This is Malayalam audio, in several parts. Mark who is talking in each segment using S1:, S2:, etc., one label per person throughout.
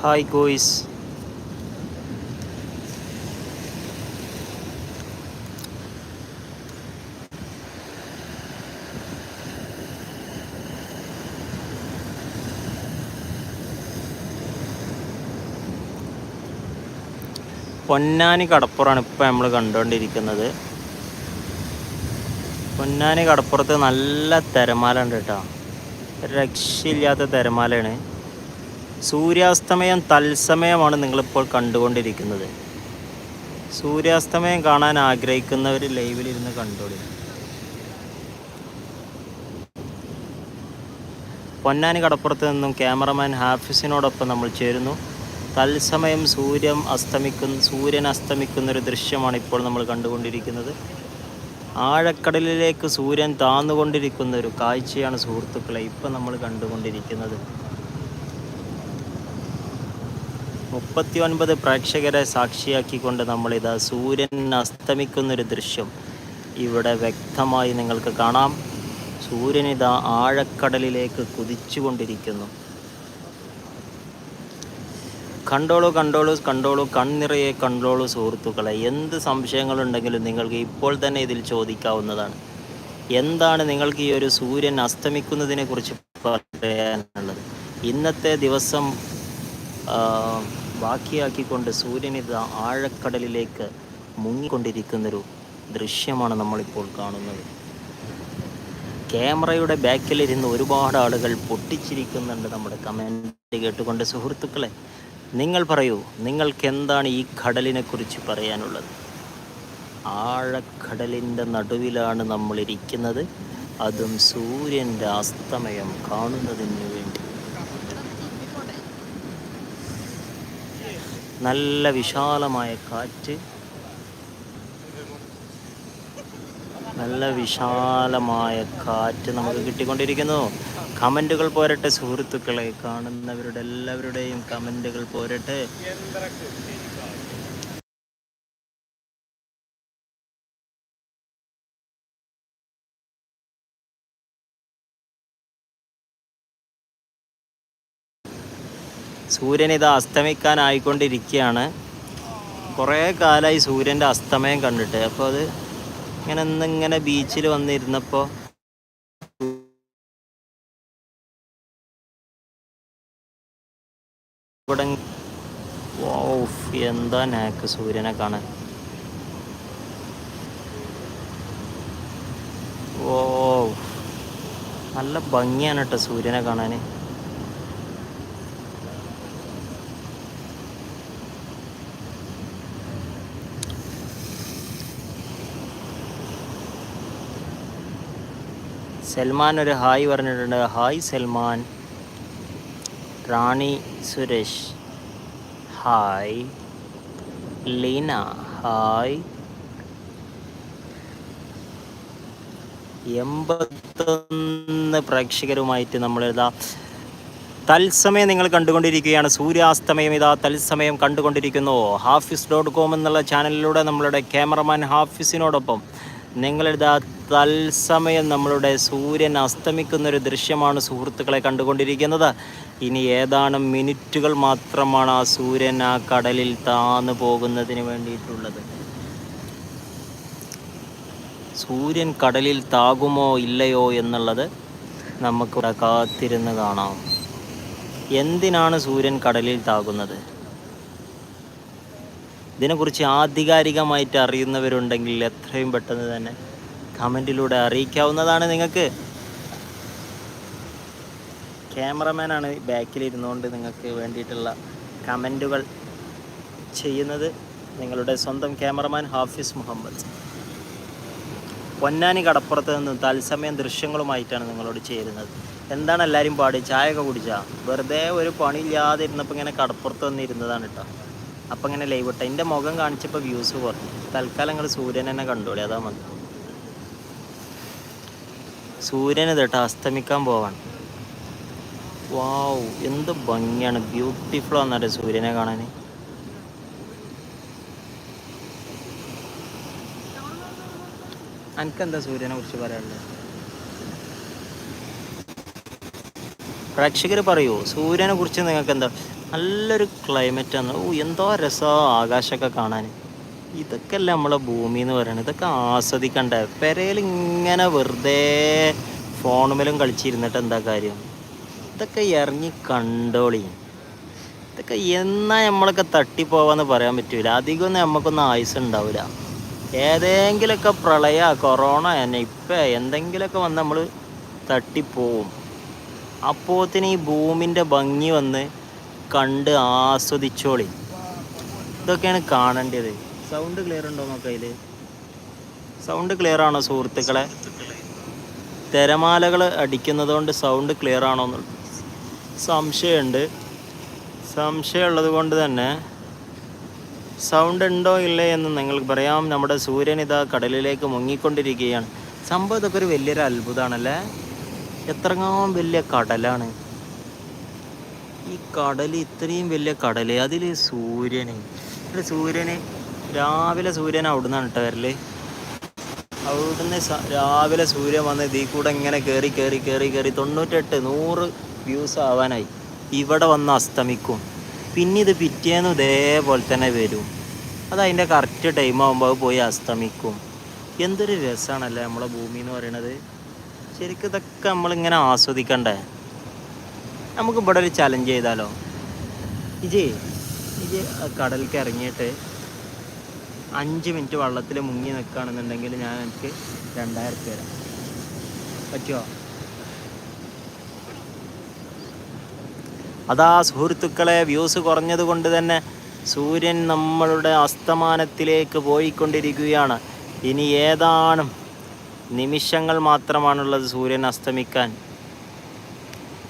S1: ഹായ് ഗോയ്സ് പൊന്നാനി കടപ്പുറമാണ് ഇപ്പം നമ്മൾ കണ്ടുകൊണ്ടിരിക്കുന്നത്. പൊന്നാനി കടപ്പുറത്ത് നല്ല തിരമാല ഉണ്ട് കേട്ടോ. രക്ഷയില്ലാത്ത തിരമാലയാണ്. സൂര്യാസ്തമയം തത്സമയമാണ് നിങ്ങളിപ്പോൾ കണ്ടുകൊണ്ടിരിക്കുന്നത്. സൂര്യാസ്തമയം കാണാൻ ആഗ്രഹിക്കുന്നവർ ലൈവിലിരുന്ന് കണ്ടോളി പൊന്നാനി കടപ്പുറത്ത് നിന്നും ക്യാമറമാൻ ഹാഫിസിനോടൊപ്പം നമ്മൾ ചേരുന്നു. തത്സമയം സൂര്യൻ അസ്തമിക്കുന്ന സൂര്യൻ അസ്തമിക്കുന്ന ഒരു ദൃശ്യമാണ് ഇപ്പോൾ നമ്മൾ കണ്ടുകൊണ്ടിരിക്കുന്നത്. ആഴക്കടലിലേക്ക് സൂര്യൻ താന്നുകൊണ്ടിരിക്കുന്ന ഒരു കാഴ്ചയാണ് സുഹൃത്തുക്കളെ ഇപ്പം നമ്മൾ കണ്ടുകൊണ്ടിരിക്കുന്നത്. മുപ്പത്തി ഒൻപത് പ്രേക്ഷകരെ സാക്ഷിയാക്കിക്കൊണ്ട് നമ്മളിതാ സൂര്യൻ അസ്തമിക്കുന്നൊരു ദൃശ്യം ഇവിടെ വ്യക്തമായി നിങ്ങൾക്ക് കാണാം. സൂര്യൻ ഇതാ ആഴക്കടലിലേക്ക് കുതിച്ചുകൊണ്ടിരിക്കുന്നു. കണ്ടോളൂ കണ്ടോളൂ കണ്ടോളൂ കണ്ണിറയെ കണ്ടോളൂ സുഹൃത്തുക്കളെ. എന്ത് സംശയങ്ങളുണ്ടെങ്കിലും നിങ്ങൾക്ക് ഇപ്പോൾ തന്നെ ഇതിൽ ചോദിക്കാവുന്നതാണ്. എന്താണ് നിങ്ങൾക്ക് ഈ ഒരു സൂര്യൻ അസ്തമിക്കുന്നതിനെ കുറിച്ച് പറയാനുള്ളത്? ഇന്നത്തെ ദിവസം ബാക്കിയാക്കിക്കൊണ്ട് സൂര്യനിത ആഴക്കടലിലേക്ക് മുങ്ങിക്കൊണ്ടിരിക്കുന്നൊരു ദൃശ്യമാണ് നമ്മളിപ്പോൾ കാണുന്നത്. ക്യാമറയുടെ ബാക്കിലിരുന്ന് ഒരുപാട് ആളുകൾ പൊട്ടിച്ചിരിക്കുന്നുണ്ട് നമ്മുടെ കമന്റ് കേട്ടുകൊണ്ട് സുഹൃത്തുക്കളെ. നിങ്ങൾ പറയൂ നിങ്ങൾക്ക് എന്താണ് ഈ കടലിനെക്കുറിച്ച് പറയാനുള്ളത്? ആഴക്കടലിന്റെ നടുവിലാണ് നമ്മളിരിക്കുന്നത്. അതും സൂര്യന്റെ അസ്തമയം കാണുന്നതിന് വേണ്ടി. നല്ല വിശാലമായ കാറ്റ്. നല്ല വിശാലമായ കാറ്റ് നമുക്ക് കിട്ടിക്കൊണ്ടിരിക്കുന്നു. കമന്റുകൾ പോരട്ടെ സുഹൃത്തുക്കളെ കാണുന്നവരുടെ എല്ലാവരുടെയും കമന്റുകൾ പോരട്ടെ. സൂര്യൻ ഇത് അസ്തമിക്കാനായിക്കൊണ്ടിരിക്കുകയാണ്. കുറേ കാലമായി സൂര്യന്റെ അസ്തമയം കണ്ടിട്ട്. അപ്പോൾ അത് ഇങ്ങനെ ഇന്നിങ്ങനെ ബീച്ചിൽ വന്നിരുന്നപ്പോൾ എന്താ നാക്ക് സൂര്യനെ കാണാൻ. ഓ നല്ല ഭംഗിയാണ് കേട്ടോ സൂര്യനെ കാണാൻ. സൽമാൻ ഒരു ഹായ് പറഞ്ഞിട്ടുണ്ട്. Hi Salman. Rani Suresh. Hi. Leena. Hi. എൺപത്തൊന്ന് പ്രേക്ഷകരുമായിട്ട് ഇതാ തത്സമയം നിങ്ങൾ കണ്ടുകൊണ്ടിരിക്കുകയാണ്. സൂര്യാസ്തമയം ഇതാ തത്സമയം കണ്ടുകൊണ്ടിരിക്കുന്നു. ഹാഫിസ് ഡോട്ട് കോം എന്നുള്ള ചാനലിലൂടെ നമ്മളുടെ ക്യാമറമാൻ ഹാഫിസിനോടൊപ്പം നിങ്ങളിതാ തത്സമയം നമ്മളുടെ സൂര്യൻ അസ്തമിക്കുന്ന ഒരു ദൃശ്യമാണ് സുഹൃത്തുക്കളെ കണ്ടുകൊണ്ടിരിക്കുന്നത്. ഇനി ഏതാനും മിനിറ്റുകൾ മാത്രമാണ് ആ സൂര്യൻ ആ കടലിൽ താന്നു പോകുന്നതിന് വേണ്ടിയിട്ടുള്ളത്. സൂര്യൻ കടലിൽ താകുമോ ഇല്ലയോ എന്നുള്ളത് നമുക്കിവിടെ കാത്തിരുന്ന് കാണാം. എന്തിനാണ് സൂര്യൻ കടലിൽ താകുന്നത്? ഇതിനെക്കുറിച്ച് ആധികാരികമായിട്ട് അറിയുന്നവരുണ്ടെങ്കിൽ എത്രയും പെട്ടെന്ന് തന്നെ കമന്റിലൂടെ അറിയിക്കാവുന്നതാണ് നിങ്ങൾക്ക്. ക്യാമറമാനാണ് ബാക്കിൽ ഇരുന്നുകൊണ്ട് നിങ്ങൾക്ക് വേണ്ടിയിട്ടുള്ള കമന്റുകൾ ചെയ്യുന്നത്. നിങ്ങളുടെ സ്വന്തം ക്യാമറമാൻ ഹാഫിസ് മുഹമ്മദ്. പൊന്നാനി കടപ്പുറത്ത് നിന്ന് തത്സമയം ദൃശ്യങ്ങളുമായിട്ടാണ് നിങ്ങളോട് ചേരുന്നത്. എന്താണ് എല്ലാവരും പാടി? ചായയൊക്കെ കുടിച്ച? വെറുതെ ഒരു പണിയില്ലാതെ ഇരുന്നപ്പോൾ ഇങ്ങനെ കടപ്പുറത്ത് വന്നിരുന്നതാണ് കേട്ടോ അപ്പം ഇങ്ങനെ ലൈവ് ഇട്ട. എന്റെ മുഖം കാണിച്ചപ്പോൾ വ്യൂസ് കുറഞ്ഞു. തൽക്കാലം നിങ്ങൾ സൂര്യൻ തന്നെ കണ്ടോളി. അതാ മതി. സൂര്യന് കേട്ടോ അസ്തമിക്കാൻ പോവാണ്. വാവ് എന്ത് ഭംഗിയാണ്. ബ്യൂട്ടിഫുൾ ആണെന്നറിയ സൂര്യനെ കാണാൻ എനിക്കെന്താ സൂര്യനെ കുറിച്ച് പറയാനുള്ളത് പ്രേക്ഷകർ പറയൂ സൂര്യനെ കുറിച്ച് നിങ്ങൾക്ക് എന്താ നല്ലൊരു ക്ലൈമറ്റാണ് ഓ എന്തോ രസമാണ് ആകാശമൊക്കെ കാണാൻ ഇതൊക്കെ അല്ലേ നമ്മളെ ഭൂമി എന്ന് പറയുന്നത് ഇതൊക്കെ ആസ്വദിക്കണ്ടേ? പെരയിൽ ഇങ്ങനെ വെറുതെ ഫോണുമേലും കളിച്ചിരുന്നിട്ട് എന്താ കാര്യം? ഇതൊക്കെ ഇറങ്ങി കണ്ടോളി. ഇതൊക്കെ എന്നാ നമ്മളൊക്കെ തട്ടിപ്പോവാന്ന് പറയാൻ പറ്റൂല. അധികമൊന്നും നമുക്കൊന്നും ആയുസ് ഉണ്ടാവില്ല ഏതെങ്കിലുമൊക്കെ പ്രളയ കൊറോണ തന്നെ ഇപ്പം എന്തെങ്കിലുമൊക്കെ വന്ന് നമ്മൾ തട്ടിപ്പോവും. അപ്പോത്തിന് ഈ ഭൂമിന്റെ ഭംഗി വന്ന് കണ്ട് ആസ്വദിച്ചോളി. ഇതൊക്കെയാണ് കാണേണ്ടത്. സൗണ്ട് ക്ലിയർ ഉണ്ടോ നോക്കാം സൗണ്ട് ക്ലിയർ ആണോ സുഹൃത്തുക്കളെ? തിരമാലകൾ അടിക്കുന്നത് കൊണ്ട് സൗണ്ട് ക്ലിയർ ആണോ എന്ന് സംശയമുണ്ട്. സംശയമുള്ളത് കൊണ്ട് തന്നെ സൗണ്ട് ഉണ്ടോ ഇല്ലേ എന്ന് നിങ്ങൾക്ക് പറയാം. നമ്മുടെ സൂര്യൻ ഇതാ കടലിലേക്ക് മുങ്ങിക്കൊണ്ടിരിക്കുകയാണ്. സംഭവം ഇതൊക്കെ ഒരു വലിയൊരു അത്ഭുതമാണല്ലേ? എത്രങ്ങാം വലിയ കടലാണ്. ഈ കടൽ ഇത്രയും വലിയ കടൽ. അതിൽ സൂര്യന് സൂര്യന് രാവിലെ സൂര്യൻ അവിടുന്നാണ് കേട്ടോ വരൽ. അവിടുന്ന് രാവിലെ സൂര്യൻ വന്ന് ഇതിൽ കൂടെ ഇങ്ങനെ കയറി കയറി കയറി കയറി തൊണ്ണൂറ്റെട്ട് നൂറ് വ്യൂസ് ആവാനായി. ഇവിടെ വന്ന് അസ്തമിക്കും. പിന്നെ ഇത് പിറ്റേന്ന് ഇതേപോലെ തന്നെ വരും. അത് അതിന്റെ കറക്റ്റ് ടൈം ആകുമ്പോൾ പോയി അസ്തമിക്കും. എന്തൊരു രസമാണല്ലേ നമ്മളെ ഭൂമി എന്ന് പറയണത്. ശരിക്കും ഇതൊക്കെ നമ്മളിങ്ങനെ ആസ്വദിക്കണ്ടേ? നമുക്ക് ഇവിടെ ഒരു ചലഞ്ച് ചെയ്താലോ? ഇജേ ഇജ് കടലിലേക്ക് ഇറങ്ങിയിട്ട് അഞ്ച് മിനിറ്റ് വള്ളത്തിൽ മുങ്ങി നിൽക്കുകയാണെന്നുണ്ടെങ്കിൽ ഞാൻ എനിക്ക് രണ്ടായിരം രൂപ തരാം. പറ്റുമോ അതാ സുഹൃത്തുക്കളെ വ്യൂസ് കുറഞ്ഞത് കൊണ്ട് തന്നെ സൂര്യൻ നമ്മളുടെ അസ്തമാനത്തിലേക്ക് പോയിക്കൊണ്ടിരിക്കുകയാണ്. ഇനി ഏതാനും നിമിഷങ്ങൾ മാത്രമാണുള്ളത് സൂര്യൻ അസ്തമിക്കാൻ.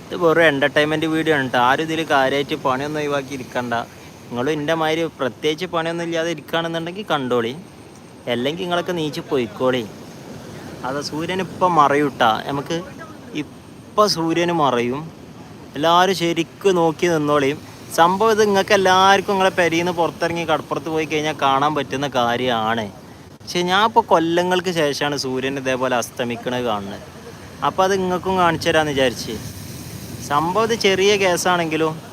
S1: ഇത് വെറും എന്റർടൈൻമെന്റ് വീഡിയോ ആണ് കേട്ടോ ആരും ഇതിൽ കാര്യമായിട്ട് പണിയൊന്നും ഒഴിവാക്കി ഇരിക്കണ്ട നിങ്ങളും എന്റെ മാതിരി പ്രത്യേകിച്ച് പണിയൊന്നും ഇല്ലാതെ ഇരിക്കുകയാണെന്നുണ്ടെങ്കിൽ കണ്ടോളി. അല്ലെങ്കിൽ നിങ്ങളൊക്കെ നീച്ച് പോയിക്കോളി. അതാ സൂര്യൻ ഇപ്പം മറയൂട്ടാ. നമുക്ക് ഇപ്പം സൂര്യന് മറയും. എല്ലാവരും ശരിക്കും നോക്കി നിന്നോളിയും സംഭവം ഇത് നിങ്ങൾക്ക് എല്ലാവർക്കും നിങ്ങളെ പെരിയിൽ പുറത്തിറങ്ങി കടപ്പുറത്ത് പോയി കഴിഞ്ഞാൽ കാണാൻ പറ്റുന്ന കാര്യമാണ്. പക്ഷെ ഞാൻ ഇപ്പോൾ കൊല്ലങ്ങൾക്ക് ശേഷമാണ് സൂര്യൻ ഇതേപോലെ അസ്തമിക്കണത് കാണുന്നത്. അപ്പോൾ അത് നിങ്ങൾക്കും കാണിച്ചു തരാമെന്ന് വിചാരിച്ച്. സംഭവം ഇത് ചെറിയ കേസാണെങ്കിലും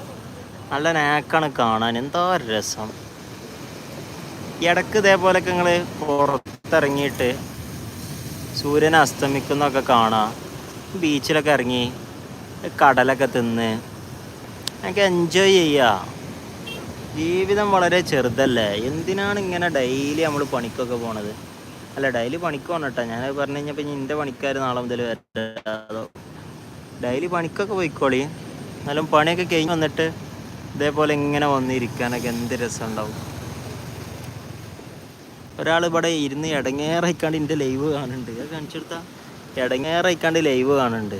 S1: നല്ല നാക്കാണ് കാണാൻ. എന്താ രസം. ഇടയ്ക്ക് ഇതേപോലൊക്കെ നിങ്ങൾ പുറത്തിറങ്ങിയിട്ട് സൂര്യൻ അസ്തമിക്കുന്നൊക്കെ കാണാം. ബീച്ചിലൊക്കെ ഇറങ്ങി കടലൊക്കെ തിന്ന് എനിക്ക് എൻജോയ് ചെയ്യുക ജീവിതം വളരെ ചെറുതല്ലേ. എന്തിനാണ് ഇങ്ങനെ ഡെയിലി നമ്മൾ പണിക്കൊക്കെ പോണത്? അല്ല ഡെയിലി പണിക്ക് പോകണം കേട്ടോ ഞാൻ പറഞ്ഞു കഴിഞ്ഞപ്പോൾ ഇനി എന്റെ പണിക്കാർ നാളെ മുതൽ വരാതോ ഡെയിലി പണിക്കൊക്കെ പോയിക്കോളി. എന്നാലും പണിയൊക്കെ കഴിഞ്ഞ് വന്നിട്ട് ഇതേപോലെ ഇങ്ങനെ വന്നിരിക്കാനൊക്കെ എന്ത് രസമുണ്ടാവും. ഒരാൾ ഇവിടെ ഇരുന്ന് ഇടങ്ങേറായിക്കാണ്ട് എന്റെ ലൈവ് കാണുന്നുണ്ട്. അത് കാണിച്ചെടുത്താ ഇടങ്ങേറായിക്കാണ്ട് ലൈവ് കാണുന്നുണ്ട്.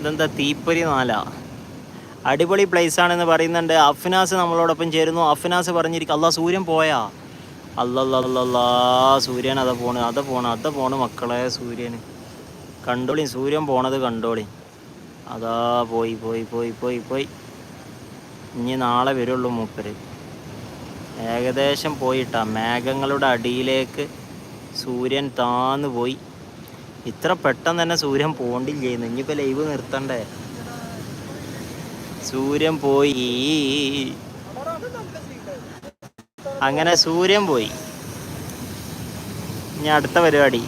S1: ഇതെന്താ തീപ്പൊരി നാല? അടിപൊളി പ്ലേസ് ആണെന്ന് പറയുന്നുണ്ട്. അഫ്നാസ് നമ്മളോടൊപ്പം ചേരുന്നു. അഫ്നാസ് പറഞ്ഞിരിക്കും അല്ലാ സൂര്യൻ പോയാ. അല്ലല്ലാ സൂര്യൻ അതാ പോണ് അതാ പോണ് അതാ പോണ് മക്കളെ സൂര്യന്. കണ്ടോളി സൂര്യൻ പോണത് കണ്ടോളി. അതാ പോയി പോയി പോയി പോയി പോയി. ഇനി നാളെ വരുള്ളൂ മൂപ്പര്. ഏകദേശം പോയിട്ടാ. മേഘങ്ങളുടെ അടിയിലേക്ക് സൂര്യൻ താന്നു പോയി. ഇത്ര പെട്ടെന്ന് തന്നെ സൂര്യൻ പോണ്ടില്ലേന്ന്. ഇനിയിപ്പോൾ ലൈവ് നിർത്തണ്ടേ? സൂര്യൻ പോയി. അങ്ങനെ സൂര്യൻ പോയി. ഇനി അടുത്ത പരിപാടി.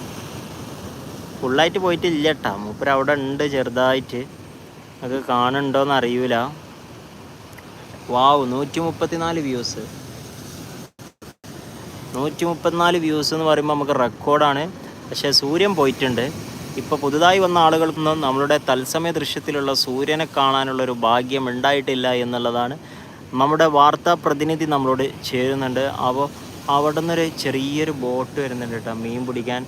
S1: ഫുള്ളായിട്ട് പോയിട്ടില്ല കേട്ടാ മൂപ്പര് അവിടെ ഉണ്ട് ചെറുതായിട്ട്. അത് കാണുന്നുണ്ടോന്ന് അറിയൂല. വാവ് നൂറ്റി മുപ്പത്തിനാല് വ്യൂസ് നൂറ്റി മുപ്പത്തിനാല് വ്യൂസ് എന്ന് പറയുമ്പോൾ നമുക്ക് റെക്കോർഡാണ് പക്ഷേ സൂര്യൻ പോയിട്ടുണ്ട്. ഇപ്പോൾ പുതുതായി വന്ന ആളുകൾക്കൊന്നും നമ്മളുടെ തത്സമയ ദൃശ്യത്തിലുള്ള സൂര്യനെ കാണാനുള്ള ഒരു ഭാഗ്യം ഉണ്ടായിട്ടില്ല എന്നുള്ളതാണ് നമ്മുടെ വാർത്താ പ്രതിനിധി നമ്മളോട് ചേരുന്നുണ്ട്. അപ്പോൾ അവിടെ നിന്നൊരു ചെറിയൊരു ബോട്ട് വരുന്നുണ്ട് കേട്ടോ. മീൻ പിടിക്കാൻ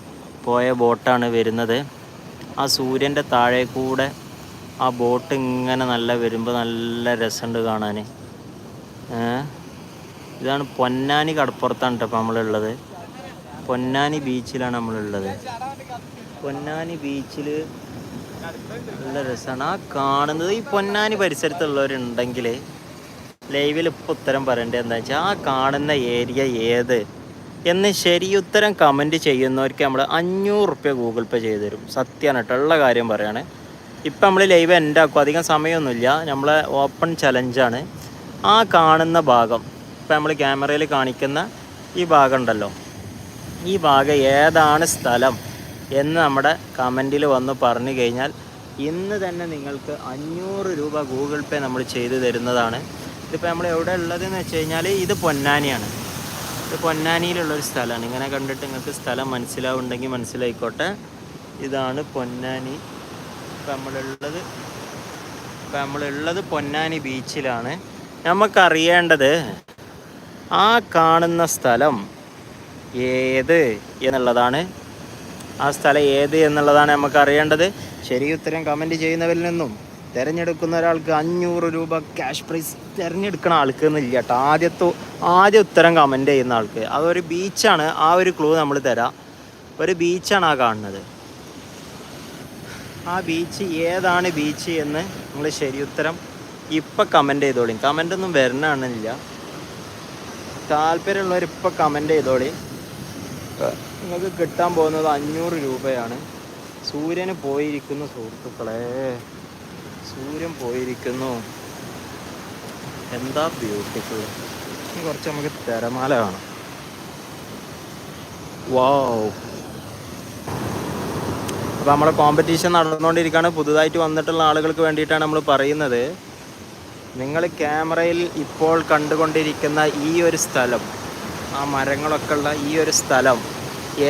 S1: പോയ ബോട്ടാണ് വരുന്നത്. ആ സൂര്യന്റെ താഴെ കൂടെ ആ ബോട്ട് ഇങ്ങനെ നല്ല വരുമ്പോൾ നല്ല രസമുണ്ട് കാണാൻ ഇതാണ് പൊന്നാനി കടപ്പുറത്താണ് കേട്ടോ അപ്പോൾ നമ്മളുള്ളത്. പൊന്നാനി ബീച്ചിലാണ് നമ്മളുള്ളത്. പൊന്നാനി ബീച്ചിൽ നല്ല രസമാണ് ആ കാണുന്നത് ഈ പൊന്നാനി പരിസരത്തുള്ളവരുണ്ടെങ്കിൽ ലൈവിൽ ഇപ്പോൾ ഉത്തരം പറയേണ്ടത് എന്താ വെച്ചാൽ ആ കാണുന്ന ഏരിയ ഏത്? എന്ന് ശരി ഉത്തരം കമന്റ് ചെയ്യുന്നവർക്ക് നമ്മൾ അഞ്ഞൂറ് റുപ്യ ഗൂഗിൾ പേ ചെയ്ത് തരും. സത്യമാണ് കേട്ടോ ഉള്ള കാര്യം പറയുകയാണ് ഇപ്പം നമ്മൾ ലൈവ് എന്റെ ആക്കും അധികം സമയമൊന്നുമില്ല. നമ്മളെ ഓപ്പൺ ചലഞ്ചാണ് ആ കാണുന്ന ഭാഗം ഇപ്പം നമ്മൾ ക്യാമറയിൽ കാണിക്കുന്ന ഈ ഭാഗം ഉണ്ടല്ലോ. ഈ ഭാഗം ഏതാണ് സ്ഥലം എന്ന് നമ്മുടെ കമന്റിൽ വന്ന് പറഞ്ഞു കഴിഞ്ഞാൽ ഇന്ന് തന്നെ നിങ്ങൾക്ക് അഞ്ഞൂറ് രൂപ ഗൂഗിൾ പേ നമ്മൾ ചെയ്തു തരുന്നതാണ്. ഇതിപ്പോൾ നമ്മൾ എവിടെ ഉള്ളതെന്ന് വെച്ച് കഴിഞ്ഞാൽ ഇത് പൊന്നാനിയാണ്. ഇത് പൊന്നാനിയിലുള്ളൊരു സ്ഥലമാണ്. ഇങ്ങനെ കണ്ടിട്ട് നിങ്ങൾക്ക് സ്ഥലം മനസ്സിലാവുണ്ടെങ്കിൽ മനസ്സിലായിക്കോട്ടെ. ഇതാണ് പൊന്നാനി. ഇപ്പം നമ്മളുള്ളത് ഇപ്പം നമ്മളുള്ളത് പൊന്നാനി ബീച്ചിലാണ്. നമുക്കറിയേണ്ടത് ആ കാണുന്ന സ്ഥലം ഏത് എന്നുള്ളതാണ്. ആ സ്ഥലം ഏത് എന്നുള്ളതാണ് നമുക്ക് അറിയേണ്ടത് ശരി ഉത്തരം കമന്റ് ചെയ്യുന്നവരിൽ നിന്നും. തിരഞ്ഞെടുക്കുന്ന ഒരാൾക്ക് അഞ്ഞൂറ് രൂപ ക്യാഷ് പ്രൈസ് തിരഞ്ഞെടുക്കണ ആൾക്ക് എന്നില്ല കേട്ടോ. ആദ്യത്തെ ആദ്യ ഉത്തരം കമന്റ് ചെയ്യുന്ന ആൾക്ക്. അതൊരു ബീച്ചാണ് ആ ഒരു ക്ലൂ നമ്മൾ തരാം. ഒരു ബീച്ചാണ് ആ കാണുന്നത്. ആ ബീച്ച് ഏതാണ് ബീച്ച് എന്ന് നിങ്ങൾ ശരി ഉത്തരം ഇപ്പം കമന്റ് ചെയ്തോളി. കമന്റ് ഒന്നും വരണമെന്നില്ല താല്പര്യമുള്ളവർ ഇപ്പം കമന്റ് ചെയ്തോളി. നിങ്ങൾക്ക് കിട്ടാൻ പോകുന്നത് അഞ്ഞൂറ് രൂപയാണ്. സൂര്യന് പോയിരിക്കുന്ന സുഹൃത്തുക്കളെ. സൂര്യൻ പോയിരിക്കുന്നു. എന്താ ബ്യൂട്ടിഫുൾ ഇനി കുറച്ച് നമുക്ക് തിരമാല കാണാം. വാവ് അപ്പോൾ നമ്മുടെ കോമ്പറ്റീഷൻ നടന്നുകൊണ്ടിരിക്കുകയാണ്. പുതുതായിട്ട് വന്നിട്ടുള്ള ആളുകൾക്ക് വേണ്ടിയിട്ടാണ് നമ്മൾ പറയുന്നത്. നിങ്ങൾ ക്യാമറയിൽ ഇപ്പോൾ കണ്ടുകൊണ്ടിരിക്കുന്ന ഈ ഒരു സ്ഥലം ആ മരങ്ങളൊക്കെ ഉള്ള ഈ ഒരു സ്ഥലം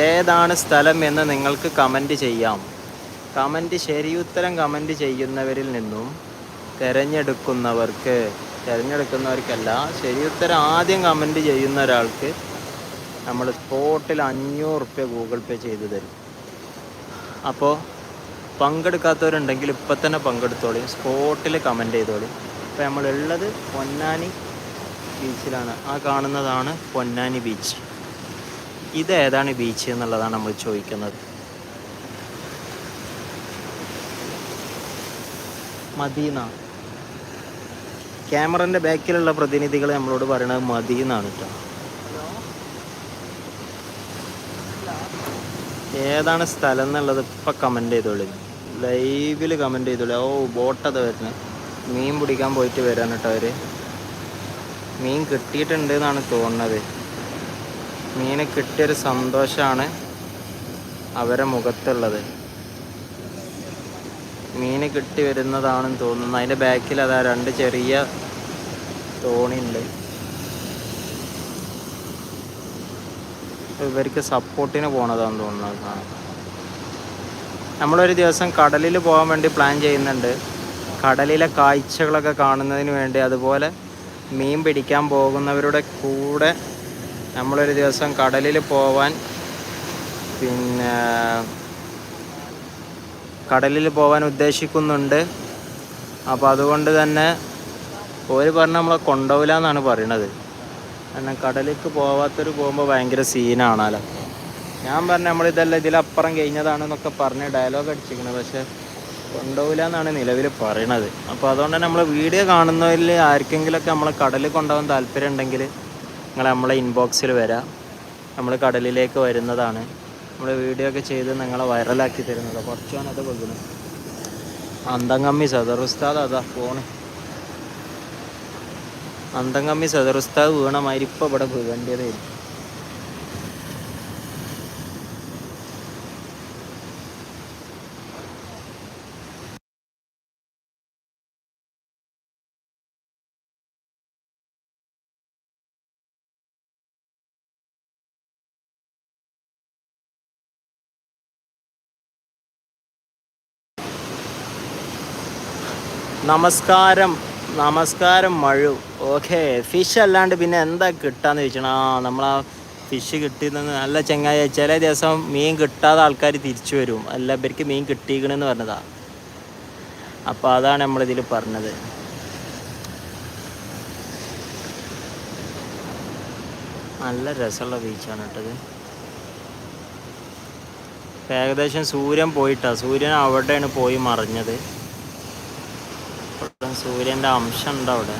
S1: ഏതാണ് സ്ഥലം എന്ന് നിങ്ങൾക്ക് കമന്റ് ചെയ്യാം. കമന്റ് ഉത്തരം കമന്റ് ചെയ്യുന്നവരിൽ നിന്നും തിരഞ്ഞെടുക്കുന്നവർക്ക് തിരഞ്ഞെടുക്കുന്നവർക്കല്ല ശരി ഉത്തരം ആദ്യം കമന്റ് ചെയ്യുന്ന ഒരാൾക്ക് നമ്മൾ സ്പോട്ടിൽ അഞ്ഞൂറ് റുപ്യ ഗൂഗിൾ പേ ചെയ്ത് തരും. അപ്പോൾ പങ്കെടുക്കാത്തവരുണ്ടെങ്കിൽ ഇപ്പം തന്നെ പങ്കെടുത്തോളി സ്പോട്ടിൽ കമന്റ് ചെയ്തോളി. ഇപ്പോൾ നമ്മളുള്ളത് പൊന്നാനി ബീച്ചിലാണ്. ആ കാണുന്നതാണ് പൊന്നാനി ബീച്ച്. ഇത് ഏതാണ് ബീച്ച് എന്നുള്ളതാണ് നമ്മൾ ചോദിക്കുന്നത്. മദീന. ക്യാമറന്റെ ബാക്കിലുള്ള പ്രതിനിധികൾ നമ്മളോട് പറയണത് മദീന്നാണ് കേട്ടോ ഏതാണ് സ്ഥലം എന്നുള്ളത് ഇപ്പം കമന്റ് ചെയ്തോളി. ലൈവിൽ കമന്റ് ചെയ്തോളി. ഓ ബോട്ടത് വരുന്നത് മീൻ പിടിക്കാൻ പോയിട്ട് വരാൻ കേട്ടോ അവർ മീൻ കിട്ടിയിട്ടുണ്ട് എന്നാണ് തോന്നുന്നത് മീനെ കിട്ടിയൊരു സന്തോഷമാണ് അവരെ മുഖത്തുള്ളത്. മീന് കിട്ടി വരുന്നതാണെന്ന് തോന്നുന്നു. അതിന്റെ ബാക്കിൽ അതാ രണ്ട് ചെറിയ തോണിയുണ്ട് ഇവർക്ക് സപ്പോർട്ടിന് പോണതാന്ന് തോന്നുന്നു നമ്മളൊരു ദിവസം കടലിൽ പോകാൻ വേണ്ടി പ്ലാൻ ചെയ്യുന്നുണ്ട്. കടലിലെ കാഴ്ചകളൊക്കെ കാണുന്നതിന് വേണ്ടി അതുപോലെ മീൻ പിടിക്കാൻ പോകുന്നവരുടെ കൂടെ നമ്മളൊരു ദിവസം കടലിൽ പോവാൻ പിന്നെ കടലിൽ പോകാൻ ഉദ്ദേശിക്കുന്നുണ്ട്. അപ്പോൾ അതുകൊണ്ട് തന്നെ ഒരു പറഞ്ഞ നമ്മളെ കൊണ്ടുപോകില്ല എന്നാണ് പറയണത്. കാരണം കടലിലേക്ക് പോവാത്തൊരു പോകുമ്പോൾ ഭയങ്കര സീനാണല്ലോ. ഞാൻ പറഞ്ഞ നമ്മളിതെല്ലാം ഇതിലപ്പുറം കഴിഞ്ഞതാണെന്നൊക്കെ പറഞ്ഞ് ഡയലോഗ് അടിച്ചിരിക്കുന്നത് പക്ഷേ കൊണ്ടുപോകില്ല എന്നാണ് നിലവിൽ പറയണത്. അപ്പോൾ അതുകൊണ്ട് തന്നെ നമ്മൾ വീഡിയോ കാണുന്നതിൽ ആർക്കെങ്കിലുമൊക്കെ നമ്മളെ കടലിൽ കൊണ്ടുപോകാൻ താല്പര്യം ഉണ്ടെങ്കിൽ നിങ്ങൾ നമ്മളെ ഇൻബോക്സിൽ വരാം. നമ്മൾ കടലിലേക്ക് വരുന്നതാണ്. നമ്മൾ വീഡിയോ ഒക്കെ ചെയ്ത് നിങ്ങളെ വൈറലാക്കി തരുന്നത്. കുറച്ച് അത് വെക്കുന്നത്. അന്തങ്കമ്മി സദർ ഉസ്താദ് അതാ ഫോണ് അന്തങ്കമ്മി സദർ ഉസ്താദ് വീണ മാതിരി ഇവിടെ വീഴേണ്ടതായിരുന്നു നമസ്കാരം നമസ്കാരം മഴു. ഓക്കെ ഫിഷ് അല്ലാണ്ട് പിന്നെ എന്താ കിട്ടാന്ന് ചോദിച്ചാൽ ആ നമ്മളാ ഫിഷ് കിട്ടിയെന്ന് നല്ല ചെങ്ങായ. ചില ദിവസം മീൻ കിട്ടാതെ ആൾക്കാർ തിരിച്ചു വരും. അല്ല ഇവർക്ക് മീൻ കിട്ടിയിക്കണെന്ന് പറഞ്ഞതാ. അപ്പോൾ അതാണ് നമ്മളിതിൽ പറഞ്ഞത്. നല്ല രസമുള്ള ബീച്ചാണ് കേട്ടത്. ഏകദേശം സൂര്യൻ പോയിട്ടാ. സൂര്യൻ അവിടെയാണ് പോയി മറിഞ്ഞത്. സൂര്യന്റെ അംശം ഉണ്ട് അവിടെ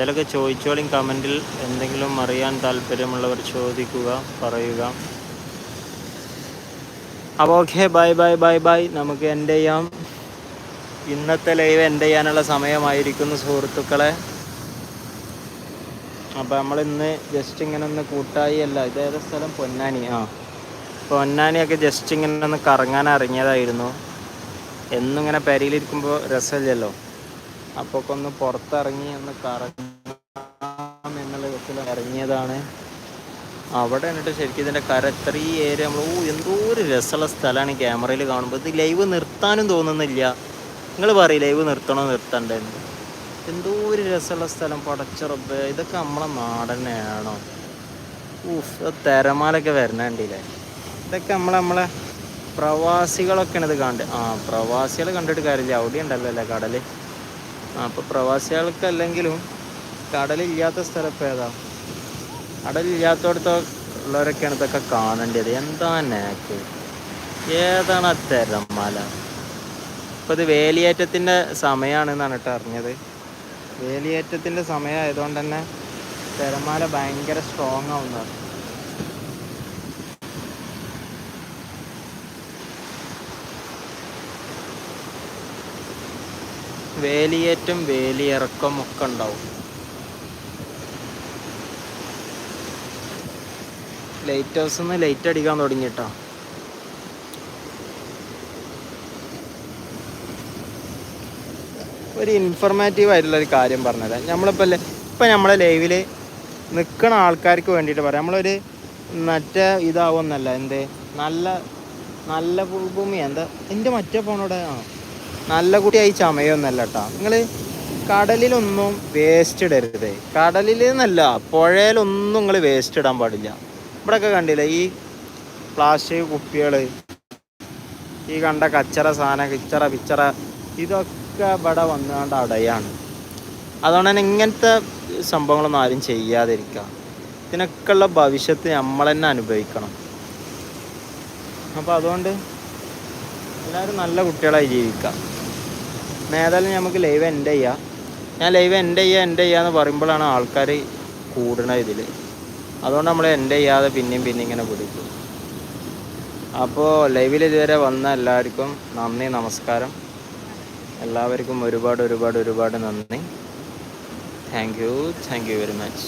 S1: എന്തെങ്കിലുമൊക്കെ ചോദിച്ചോളിയും കമന്റിൽ എന്തെങ്കിലും അറിയാൻ താല്പര്യമുള്ളവർ ചോദിക്കുക പറയുക. അപ്പോൾ okay bye bye bye bye. നമുക്ക് എന്റെ ചെയ്യാം. ഇന്നത്തെ ലൈവ് എന്റെ ചെയ്യാനുള്ള സമയമായിരിക്കുന്നു സുഹൃത്തുക്കളെ. അപ്പോൾ നമ്മൾ ഇന്ന് ജസ്റ്റ് ഇങ്ങനെ ഒന്ന് കൂട്ടായി അല്ല ഇതേത് സ്ഥലം? പൊന്നാനി. ആ. പൊന്നാനിയൊക്കെ ജസ്റ്റ് ഇങ്ങനെ ഒന്ന് കറങ്ങാൻ ഇറങ്ങിയതായിരുന്നു. എന്നും ഇങ്ങനെ പെരയിലിരിക്കുമ്പോൾ രസമില്ലല്ലോ. അപ്പോൾ ഒന്ന് പുറത്തിറങ്ങി ഒന്ന് കറങ്ങാം ഇറങ്ങിയതാണ് അവിടെ എന്നിട്ട് ശരിക്കും ഇതിന്റെ കര ഇത്രയും ഏരിയ നമ്മൾ ഓ എന്തോ ഒരു രസമുള്ള സ്ഥലമാണ് ക്യാമറയിൽ കാണുമ്പോൾ ഇത് ലൈവ് നിർത്താനും തോന്നുന്നില്ല. നിങ്ങൾ പറയും ലൈവ് നിർത്തണോ നിർത്തണ്ടെന്ന്. എന്തോ ഒരു രസമുള്ള സ്ഥലം പടച്ചുറപ്പ് ഇതൊക്കെ നമ്മളെ നാടനെയാണോ? ഊഫ് തിരമാലൊക്കെ വരണണ്ടില്ലേ ഇതൊക്കെ നമ്മളെ നമ്മളെ പ്രവാസികളൊക്കെയാണ് ഇത് കണ്ട്. ആ പ്രവാസികൾ കണ്ടിട്ട് കാര്യമില്ല. അവിടെ ഉണ്ടല്ലോ അല്ലേ കടൽ ആ അപ്പോൾ പ്രവാസികൾക്കല്ലെങ്കിലും കടലില്ലാത്ത സ്ഥലം ഇപ്പോൾ കടലില്ലാത്തടത്ത് ഉള്ളവരൊക്കെയാണ് ഇതൊക്കെ കാണേണ്ടത്. എന്താ നാക്ക്? ഏതാണ് ആ ഇപ്പൊ ഇത് വേലിയേറ്റത്തിന്റെ സമയമാണെന്നാണ് കേട്ടോ അറിഞ്ഞത്. വേലിയേറ്റത്തിന്റെ സമയമായതുകൊണ്ട് തന്നെ തിരമാല ഭയങ്കര സ്ട്രോങ് ആവുന്നതാണ് വേലിയേറ്റം വേലിയിറക്കം ഒക്കെ ഉണ്ടാവും. ലൈറ്റ് ഹൗസ് നിന്ന് ലൈറ്റ് അടിക്കാൻ തുടങ്ങി കേട്ടോ ഒരു ഇൻഫർമേറ്റീവ് ആയിട്ടുള്ള ഒരു കാര്യം പറഞ്ഞുതരാം. നമ്മളിപ്പോൾ ഇപ്പം നമ്മളെ ലൈവിൽ നിൽക്കുന്ന ആൾക്കാർക്ക് വേണ്ടിയിട്ട് പറയാം. നമ്മളൊരു മറ്റേ ഇതാവുമെന്നല്ല എന്ത്? നല്ല നല്ല ഭൂമി. എന്താ? എന്റെ മറ്റേ ഫോണോടെ നല്ല കുട്ടിയായി ചമയൊന്നല്ല കേട്ടോ നിങ്ങൾ കടലിലൊന്നും വേസ്റ്റ് ഇടരുത്. കടലിൽ നിന്നല്ല പുഴയിലൊന്നും നിങ്ങൾ വേസ്റ്റ് ഇടാൻ പാടില്ല. ഇവിടെയൊക്കെ കണ്ടില്ലേ ഈ പ്ലാസ്റ്റിക് കുപ്പികൾ ഈ കണ്ട കച്ചറ സാധനം കിച്ചറ പിച്ചറ ഇതൊക്കെ ഇവിടെ വന്നുകൊണ്ട് അടയാണ്. അതുകൊണ്ട് തന്നെ ഇങ്ങനത്തെ സംഭവങ്ങളൊന്നും ആരും ചെയ്യാതിരിക്കുക. ഇതിനൊക്കെയുള്ള ഭവിഷ്യത്ത് നമ്മൾ തന്നെ അനുഭവിക്കണം. അപ്പോൾ അതുകൊണ്ട് എല്ലാവരും നല്ല കുട്ടികളായി ജീവിക്കുക. ഏതായാലും നമുക്ക് ലൈവ് എൻഡ് ചെയ്യാം. ഞാൻ ലൈവ് എൻഡ് ചെയ്യുക എൻഡ് ചെയ്യുക എന്ന് പറയുമ്പോഴാണ് ആൾക്കാർ കൂടണ ഇതിൽ. അതുകൊണ്ട് നമ്മൾ എന്റെ ചെയ്യാതെ പിന്നെയും പിന്നെ ഇങ്ങനെ പിടിക്കും. അപ്പോൾ ലൈവിൽ ഇതുവരെ വന്ന എല്ലാവർക്കും നന്ദി നമസ്കാരം. എല്ലാവർക്കും ഒരുപാട് ഒരുപാട് ഒരുപാട് നന്ദി. Thank you thank you very much